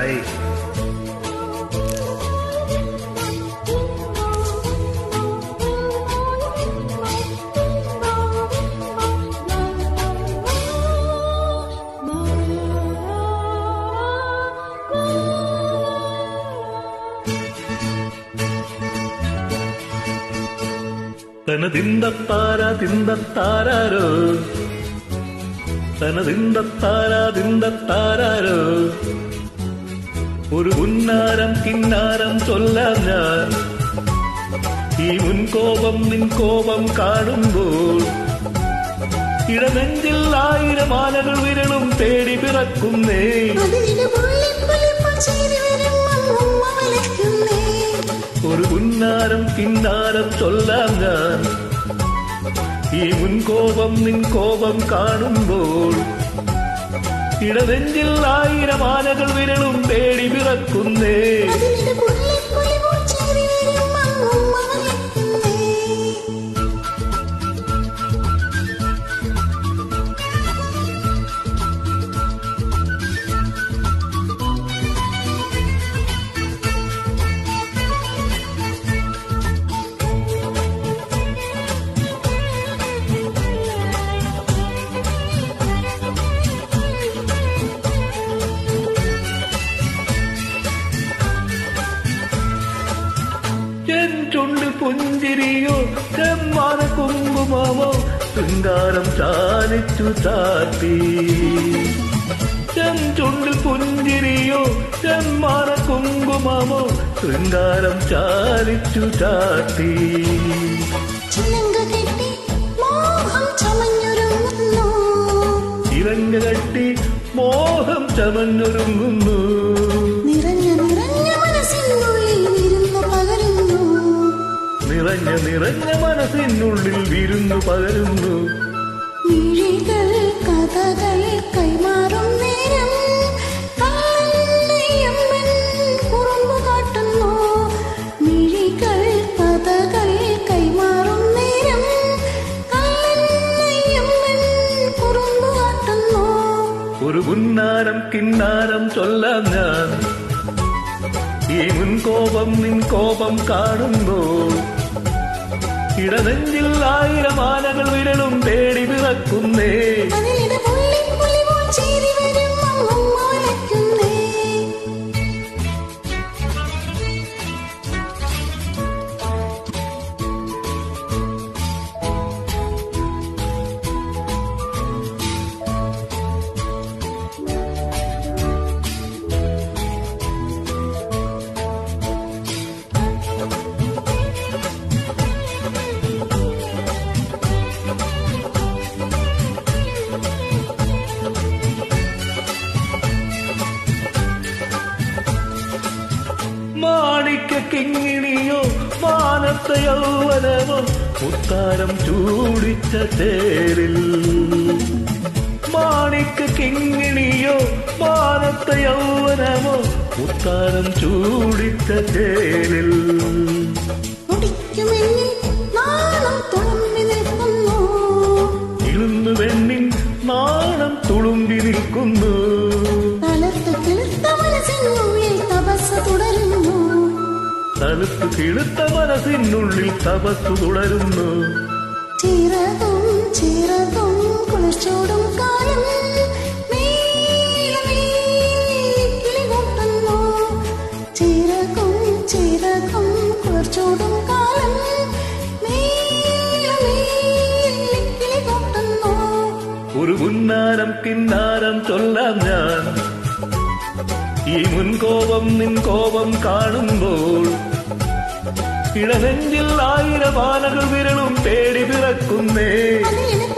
ahí. ತನದಿಂದ ತಾರದಿಂದ ತಾರಾರೋ ತನದಿಂದ ತಾರದಿಂದ ತಾರಾರೋ ഒരു ഉന്നാരം കിന്നാരം ചൊല്ലാം ഞാൻ. ഈ മുൻകോപം നിൻ കോപം കാണുമ്പോൾ ഇടനെഞ്ചിൽ ആയിരം ആനകൾ വിരളും തേടി പിറക്കുന്നേ. ഒരു ഉന്നാരം കിന്നാരം ചൊല്ലാം ഞാൻ. ഈ മുൻകോപം നിൻ കോപം കാണുമ്പോൾ ഇടനെഞ്ചിൽ ആയിരം ആനകൾ വിരളും തേടി എൻ ചുണ്ട് പുഞ്ചിരിയോ? ചെമ്മാന കുങ്കുമമോ? ശൃംഗാരം ചാലിച്ചു ചാട്ടി ചെഞ്ചുണ്ടിൽ പുഞ്ചിരിയോ? ചെമ്മാന കുങ്കുമമോ? ശൃംഗാരം ചാലിച്ചു ചാട്ടി ഇരങ്ങ കെട്ടി മോഹം ചമഞ്ഞൊരുങ്ങുന്നു. നിറഞ്ഞ മനസ്സിനുള്ളിൽ വിരുന്നു പകരുന്നു. കഥകൾ കൈമാറും നേരം. ഒരു ഉന്നാരം കിന്നാരം ചൊല്ലാം ഞാൻ. ഈ മുൻകോപം നിൻ കോപം കാണുമ്പോൾ ഇടനെഞ്ചിൽ ആയിരം ആനകൾ വിരലും തേടി പിറക്കുന്നേ മാണിക്ക കിങ്ങിണിയോ മാനത്ത യൗവനമോ മുത്താരം ചൂടിച്ച തേരിൽ. മാണിക്ക കിങ്ങിണിയോ മാനത്ത യൗവനമോ മുത്താരം ചൂടിച്ച തേരിൽ. മുടിക്കുമെന്നിൽ നാണം തുളുമ്പി നിൽക്കുന്നു. തണുത്ത് കിളുത്ത മനസ്സിനുള്ളിൽ തപസ്സു തുടരുന്നു. ചിറകും ചിറകും കുളിർച്ചോടും കാലം ചിറകും ചിറകും കുളിർച്ചോടും കാലം ഒരു ഉന്നാരം കിന്നാരം ചൊല്ലാം ഞാൻ. ഈ മുൻകോപം നിൻ കോപം കാണുമ്പോൾ ഇടനെഞ്ചിൽ ആയിരം ആനകൾ വിരളും തേടി പിറക്കുന്നേ അതിലെ